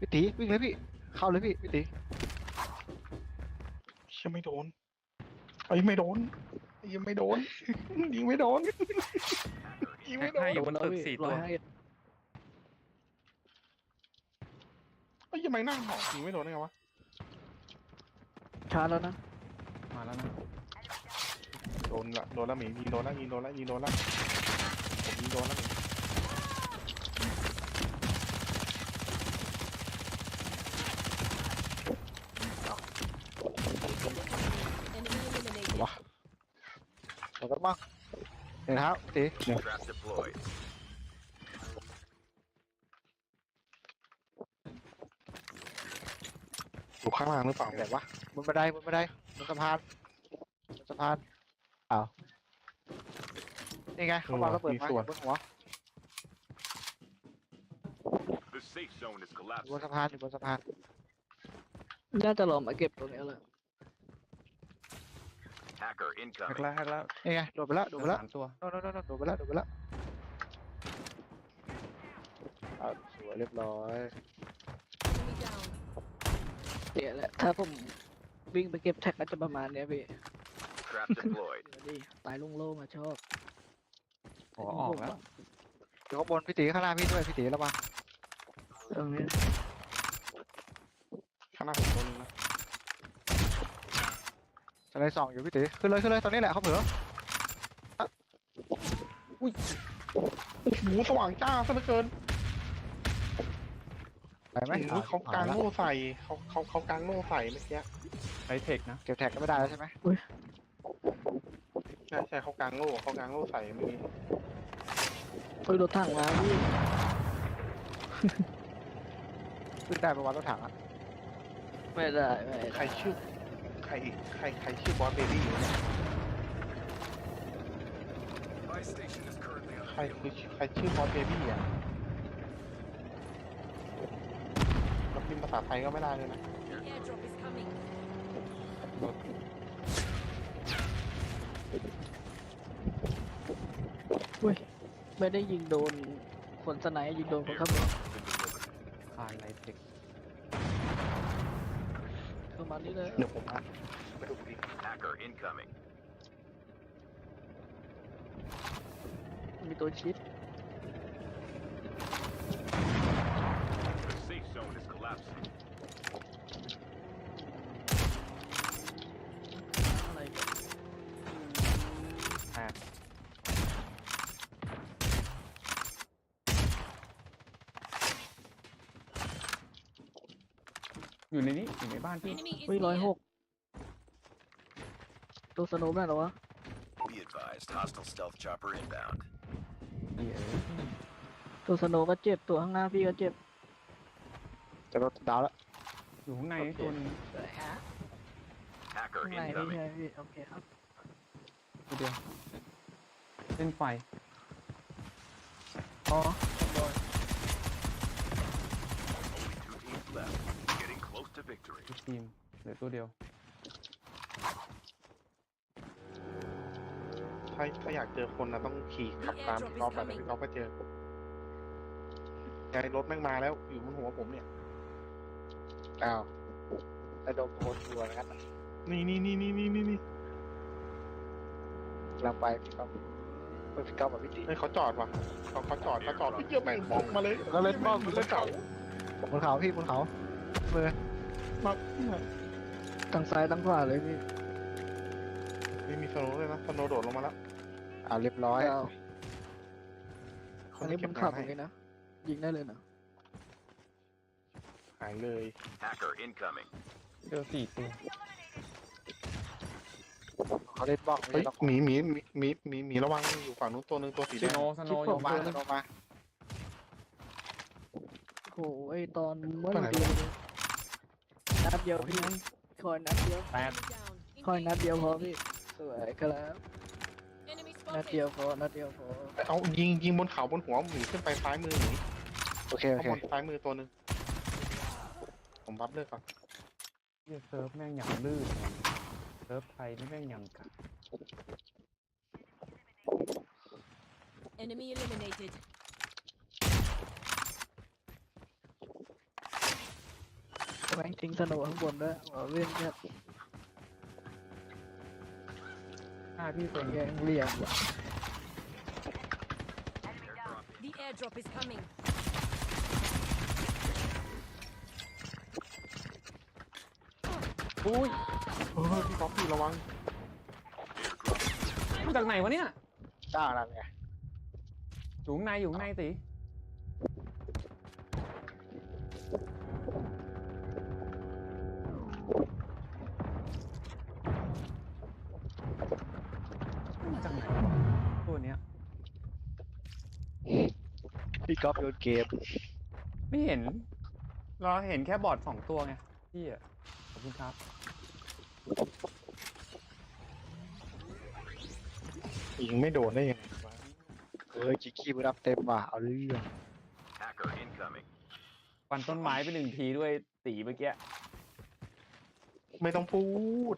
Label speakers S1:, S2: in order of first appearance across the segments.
S1: พี่ตีวิ่งเลยพี่ เข้าเลยพี่พี่ตี
S2: เชี่ยไม่โดนเอ้ยไม่โดนยิงไม่โดน ยิงไม่โดนยิงไม่โดน
S3: ให้อยู่บนตึกสี่ตัว
S1: ร้อยห้าเอ็ด
S2: เอ้ยยังไม่นั่งหอยิงไม่โดนได้ไงวะ
S1: ชาร์จแล้วนะ
S3: มาแล้วนะ
S2: โดนละโดนละหมียิงโดนละยิงโดนละยิงโดนละผมยิงโดนละหมี
S1: วะเดี๋ยวก็บ้าง เห็นครับพี่ตี
S4: Trap deployed.
S2: อยู่ข้างล่างหรือเปล่า
S1: ไหน
S2: เนี่ยวะ
S1: บนบันไดบนบันไดบนสะพานบนสะพานอ้าวนี่ไงเขาวางระเบิดมาอยู่บนหัว
S4: The safe zone is
S1: อยู่บ
S4: collapsing.
S1: นสะพานอยู่บนสะพาน
S5: น่าจะลองมาเก็บตรงนี้แหละ
S4: Hacker
S3: แฮก
S4: incoming.
S3: แล้วแฮกแล้ว
S1: นี่ไงโดดไปแล้วโดดไปแล้ว
S3: สามตัว
S1: โน่นโน่นโน่นโดดไปแล้วโดดไปแล้วอ้าวสวยเรียบร้อย
S5: เดี๋ยวแหละถ้าผมวิ่งไปเก็บแท็กก็จะประมาณเนี้ยพี่
S4: Trap deployed.
S5: เดี๋ยวดิตายโล่งๆอะชอบ
S3: ขอออกแล้ว
S1: อยู่ข้างบนพี่ตีข้างหน้าพี่ด้วยพี่ตีระวัง
S5: ตรงนี้
S2: ข้างหน้าผมโดนงนะ
S1: สไลด์สองอยู่พี่ตีขึ้นเลยขึ้นเลยตอนนี้แหละเขาเผลอ
S2: โอ้โหสว่างจ้าซะเหลือเกิน
S1: ไปไหม
S2: โอ้โหเขากางโล่ใส่เขาเขาเขากางโล่ใส่เมื่อกี้
S3: ไอเทคนะ
S1: เก็บแท็กก็ไม่ได้แล้วใช่ไหม
S2: ใช่ใช่เขากางโล่เขากางโล่ใส่เมื่อกี้
S5: เฮ้ยรถถังมาพี่
S1: ขึ้นได้ประมาณรถถังอะ
S5: ไม่ได้ไม่ได้
S2: ใครชื่อใค รอีกใครใครชื่อบอสเบบี้อยู่เนี่ย
S4: My station is currently
S2: ใครคือใครชื่อบอสเบบี้อะเราพิมพ์ภาษาไทยก็ไม่ได้เลยนะ
S6: Airdrop is coming.
S5: ไม่ได้ยิงโดนคนสไนด์ยิงโดนคนข้างบน
S3: คานไอเทค
S5: ประ มาณนี้เลย
S2: เดี๋ยวผมอะไปดูดิ
S4: Hacker incoming.
S5: มีตัวชิด
S4: The safe zone is collapsing.
S5: อะไรกัน
S3: แปด อยู่ในนี้อยู่ในบ้านพี่
S6: Enemy is
S5: เฮ้ยร้อยห
S6: near.
S5: กตัวสโนว์น่ะเหรอวะ
S4: Be advised, hostile stealth chopper inbound.
S3: เหี้ย
S5: ตัวสโนว์ก็เจ็บ ตัวข้างหน้าพี่ก็เจ็บ
S1: จะรถดาวแล้ว
S3: อยู่ข้างในตัวหนึง
S4: Hacker
S5: ข้างในไม่
S4: incoming.
S5: ใช่พี่ โอเคครับ
S3: ตัวเดียวเส้นไฟ
S5: อ๋อ
S4: Only two teams left. Getting close to victory.
S3: ทุกทีมเหลือตัวเดียว
S2: ถ้าถ้าอยากเจอคนนะต้องขี่ขับตามพี่ก๊อฟไปแต่พี่ก๊อฟก็เจอไงรถแม่งมาแล้วอยู่บนหัวผมเนี่ย
S1: อ้าวไอ้โดมโคนตัวนะครับ
S2: นี่นี่นี่นี่นี่นี่นี่
S1: กำลังไปพี่ก๊อฟเฮ้ยพี่ก๊อฟกับพี่ตี
S2: เฮ้ยเขาจอดว่ะเขาเขาจอดเขาจอดพี่เยี่ยแม่งบ้องมาเลย
S1: แล้วเล่นบ้อง
S2: มันเล่นเก่า
S1: บนเขาพี่บนเขามือ
S2: มา
S5: ตั้งซ้ายตั้งขวาเลยพี่
S2: ไม่มีสโนว์เลยนะสโนว์โดดลงมาแล้ว
S1: อ่าเรียบร้อย
S5: เอา
S2: เขา
S5: อัน
S2: ไม่
S5: นี้
S2: เก็
S5: มั
S2: บ
S5: นขับ
S2: งาน
S5: ตร
S2: ให้
S5: งนี้นะ ยิงได้เลยนะ
S2: หายเลย
S4: Hacker incoming.
S3: เจอสี่ตัว
S1: เขาเล่นบ้องไม่
S2: เฮ้ย
S1: ใช่ต้อง
S2: หมีหมีหมีหมีหมีหมีระวังอยู่ฝั่งนู้นตัวหนึ่งตัวสี
S3: ส
S2: แดง
S3: โนว์สโนว์
S5: คิด
S3: อ
S5: ผม
S3: ยู่
S1: ลงมาลงมา
S5: โอ้ไอตอนเมื่อเดียวเลย นัดเดียวพี่คอยนัดเดียว
S3: แปด
S6: Down.
S5: คอยนัดเดียวพอพี่สวยครับ
S6: Enemy
S5: นัด
S6: spotted.
S5: เดียวพอนัดเดียวพอ
S2: เอายิงยิงบนเขาบนหัวหมีขึ้นไปซ้ายมือหมี
S1: โอเคโอ
S2: ข้าง
S1: เค
S2: บนซ้ายมือตัวหนึ่งผมบัฟเลิกก่อน
S3: เหี้ยเซิร์ฟแม่งอย่างลื่นเซิร์ฟไทยนี่แม่งอย่างกัด
S6: Enemy eliminated.
S5: แม่งทิ้งสนุกข้างบนด้วยเอาเรื่องแค่
S3: หน้าพี่เป็น
S5: แย่งเหลี่ยมว่ะ
S6: The airdrop is coming.
S3: อุ้ย
S2: เออพี่ก๊อฟพี่ระวัง
S3: มาจากไหนวะเนี่ย
S1: จ้านั่นไง
S3: อยู่ข้างในอยู่ข้างในสิ ก๊
S1: อฟโยนเกม
S3: ไม่เห็น เราเห็นแค่บอร์ดสองตัวไงพี่อะขอบคุณครับ
S2: ยิงไม่โดนได้ยังไงวะ
S1: เอ้ยจิกกี้มือรับเต็มว่ะเอาเรื่อง
S4: Hacker incoming.
S3: ฟันต้นไม้ไปหนึ่งทีด้วยตีเมื่อกี้
S2: ไม่ต้องพูด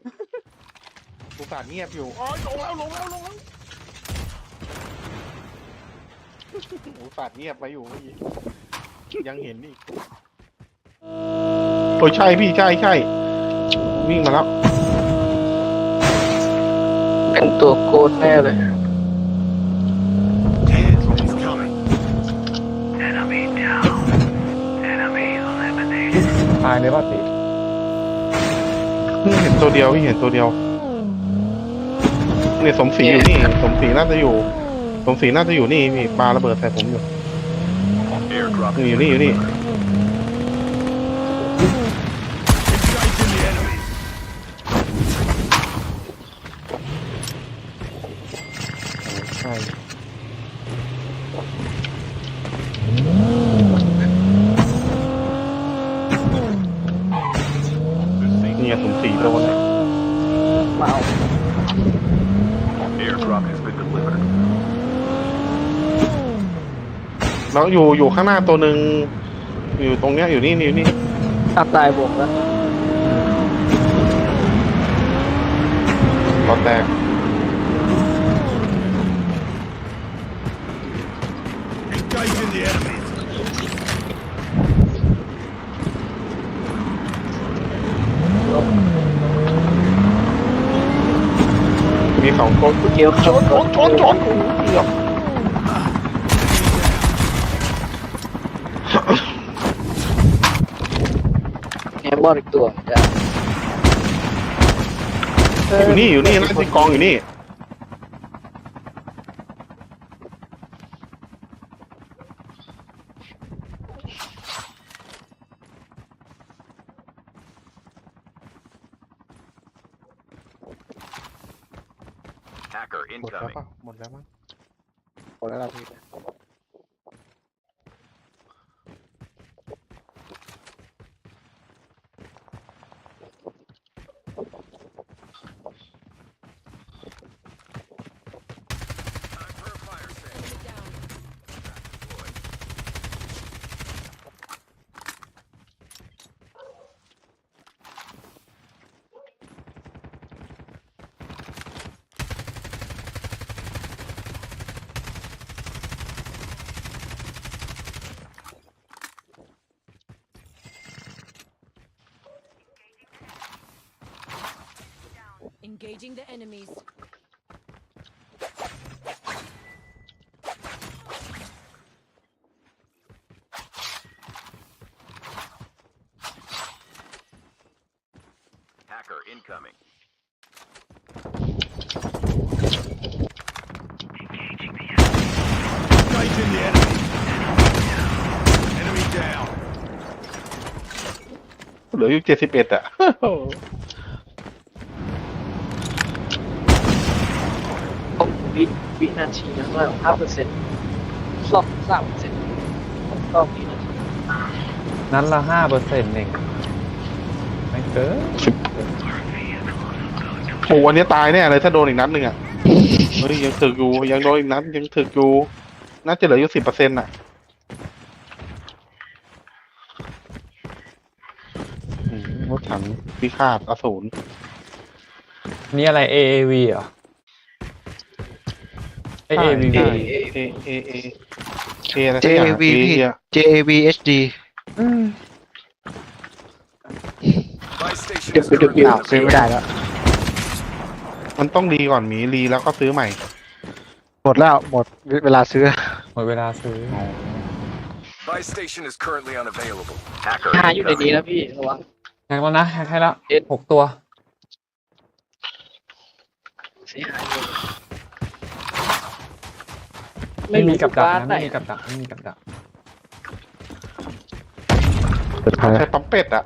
S2: อุตส่าห์เงียบอยู่อ๋อลงแล้วลงแล้วลงแล้ว อุตส่าห์เงียบไปอยู่เมื่อกี้ยังเห็นอีกโอ้ยใช่พี่ใช่ใช่วิ่งมาแล้ว
S5: เป็นตัวโกนแน่เลย
S4: He's coming. Enemy down. Enemy eliminated.
S3: ตายเลยป่ะตี
S2: เห็นตัวเดียวพี่เห็นตัวเดียวเนี่ยสมศรีอยู่นี่ สมศรีน่าจะอยู่ สมศรีน่าจะอยู่นี่พี่ปาระเบิดใส่ผมอยู่
S4: Airdrop
S2: อยู่นี่อยู่นี่
S4: Engaging the enemies.
S2: ใช่เนี่ยสมศรีโดนเนี่ย
S5: มาเอา
S4: Airdrop has been delivered.
S2: แล้วอยู่อยู่ข้างหน้าตัวหนึ่งอยู่ตรงเนี้ยอยู่นี่นี่อยู่นี่
S5: อับตายวงแล้ว
S2: ตอนแตก
S4: Engaging the enemies.
S2: มีสองคน
S5: เกี่ยวชนชนชนชนเกือบ มบอลอีกตัวจ้ะ
S2: อยู่นี่อยู่นี่นะที่กองอยู่นี่
S4: Hacker
S2: หมดแล้ว
S4: incoming.
S2: ป่ะ หมดแล้วมั้ง
S1: หมดแล้วล่ะพี่
S6: Engaging the enemies.
S4: Hacker incoming. Engaging the enemy. Enemy down.
S2: เหลืออยู่เจ็ดสิบเอ็ดอ่ะ
S5: วิวินาทีนั้นว่าห้าเปอร์เซ็นต์สองสามเปอร์เซ็นต์ต่อวินาที
S3: นั้นละห้าเปอร์เซ็นต์เองไม่เกิน
S2: โอ้วันนี้ตายแน่เลยถ้าโดนอีกนัดหนึ่งอะเฮ้ยยังถึกอยู่ยังโดนอีกนัดยังถึกอยู่น่าจะเหลืออยู่สิบเปอร์เซ็นต์อะอืมรถถังพิฆาตอสูร
S3: นี่อะไร AAV เหรอ AAV
S2: ใช่เอเอเอเออะไรสักอย่าง
S1: JAV พี่
S2: เอ
S1: JAV HD
S3: อืม
S4: Buy station
S5: เดี๋ยว
S4: is
S5: เดี๋ยว
S4: currently
S1: อ้าวซื้อไม่ได้แล้ว
S2: มันต้องรีก่อนหมีรีแล้วก็ซื้อใหม่
S1: หมดแล้วหมดเวลาซื้อ
S3: หมดเวลาซื้อ
S4: Buy station is currently unavailable. Hacker
S5: หาอยู่ในนี้
S4: incoming.
S5: นะพี่ระวัง
S3: แฮกแล้วนะแฮกให้แล้ว
S5: เอ็ด
S3: หกตัว
S5: เสียหายอยู่
S3: ไม่มีกับดัก
S5: บ้าน
S3: นะ
S5: ไหน
S3: ไม่มีกับดักไม่มีกับดัก
S1: สุดท้าย
S2: ใช้ปั๊มเป็ดอะ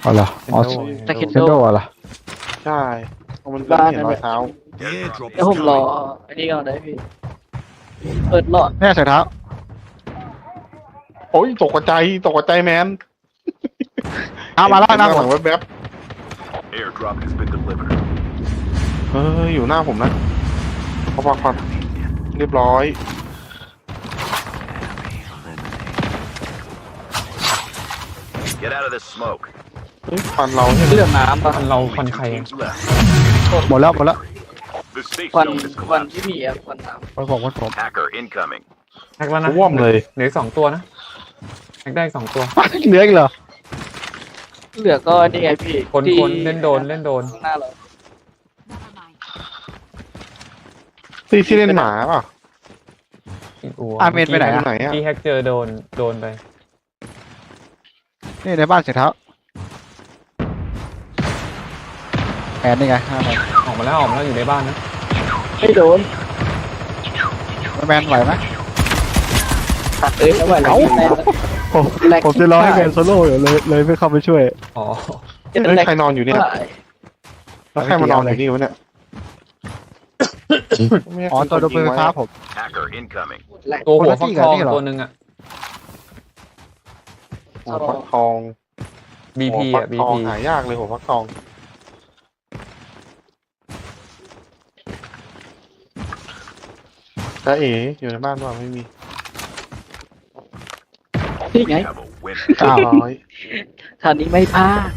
S1: เอาเหรออ๋อ
S5: ตะเคน
S1: เซนโดเหรอ
S2: ใช่เพราะมัน
S5: บ้าน
S2: เห็นรอยเท้า
S4: The airdrop
S5: แล้วผมรออันนี้ก่อนได้พี่ เปิดหลอด
S1: เนี่ยใส่เท้า
S2: โอ้ยตกใจตกใจแมน
S1: เอามาแล้ว
S2: เห็
S1: นะ
S2: ห
S1: ผ
S2: ลั
S1: ม
S2: งแวบ
S4: Airdrop has been delivered.
S2: ๆเอออยู่หน้าผมนะเขาพักผ่อน เรียบร้อย
S4: Get out of this smoke.
S2: เฮ้ยฟันเราเนี่ย
S5: เรื่องน้ำปะ
S3: คันเราควันใคร
S4: Teams left.
S1: หมดแล้วหมดแล้ว
S4: The safe
S5: ควัน
S4: zone is
S5: ควัน
S4: collapsed.
S5: ที่มีอะควันน้
S1: คนผมคนผม
S4: Hacker incoming.
S3: แฮกแล้วนะ
S2: ว่วมเลย
S3: เหลืออกสองตัวนะแฮกได้อีกสองตัว
S1: เหลืออีกเหรอำ
S5: เหลือก็นี่ไงพี่
S3: คน
S5: ที่
S3: คนเล่นโดนเล่นโดน
S5: ข้างหน้าเรา
S2: ที่ที่เล่นหมาเปล่ะ
S3: อีกอัว
S1: อาเมนไปไหน
S2: ไป
S1: อะ
S2: ไหนอะ
S3: ที่แฮกเจอโดนโดนไป
S1: นี่ในบ้านใส่เท้าแอนนี่ไงห้าแมน
S3: ออกมาแล้วออกมาแล้วอยู่ในบ้านนะ
S5: ไม่โดน
S1: แมนไหวไหม
S5: ตัดเอ้ยแล้วไหวแล้ว
S1: เอ้า
S5: แรง
S1: ผม
S5: แรง
S1: ผมจะรอให้แมนโซโล่อยู่เลยเลยไม่เข้าไปช่วย
S3: อ๋อ
S2: เฮ้ยใครนอนอยู่เนี่ยแล้วใครมานอนอยู่นี่วะเนี่ยไม่ใช่
S1: อ๋อตัวโดนปืนไฟฟ้าผม
S4: Hacker incoming.
S5: แรง
S3: ตัวหัวฟักทอง
S1: คนละที่กับนี่เหรอ
S3: ตัวหนึ่งอะ
S2: หัวฟักทอง
S3: BP
S2: หัวฟั
S3: อะ
S2: กทอง
S3: BP
S2: หายากเลยหัวฟักทองจ้าเอ๋อยู่ในบ้านว่าไม่มี
S5: นี่ไง
S4: Have a winner.
S2: เก้าร้อย
S5: คราวนี้ไม่พลาด